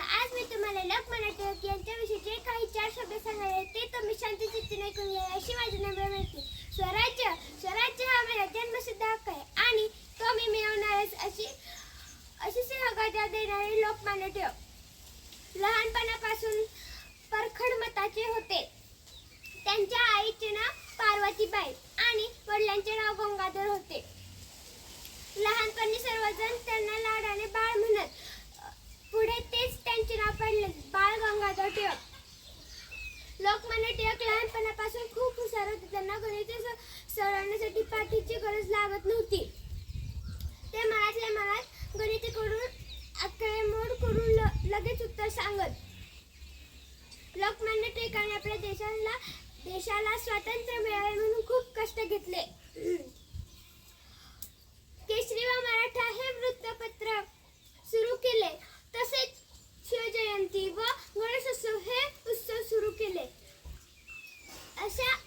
आज मी तुम्हाला लोकमान्य टिळक यांच्याविषयी जे काही चार शब्द सांगायचे ते तुम्ही चित्ती ऐकून घ्या. अशी माझी नम्र विनंती. स्वराज्य स्वराज्य हा माझा जन्मसिद्ध हक्क आहे आणि तो मी मिळवणारच अशी अशी सहकार्य देणारे लोकमान्य टिळक. लहानपणापासून परखड मताचे होते. त्यांच्या आईचे नाव पार्वतीबाई आणि वडिलांचे नाव गंगाधर होते. लहानपणी सर्वजण लोकमान्य टिळक लहानपणापासून खूप हुशार होते. त्यांना गणित सोडवण्यासाठी पाठीची गरज लागत नव्हती. ते मनातल्या मनात गणित करून आकडेमोड करून ल- लगेच उत्तर सांगत. लोकमान्य टिळकांनी आपल्या देशाला देशाला स्वातंत्र्य मिळावे म्हणून खूप कष्ट घेतले. ゃ。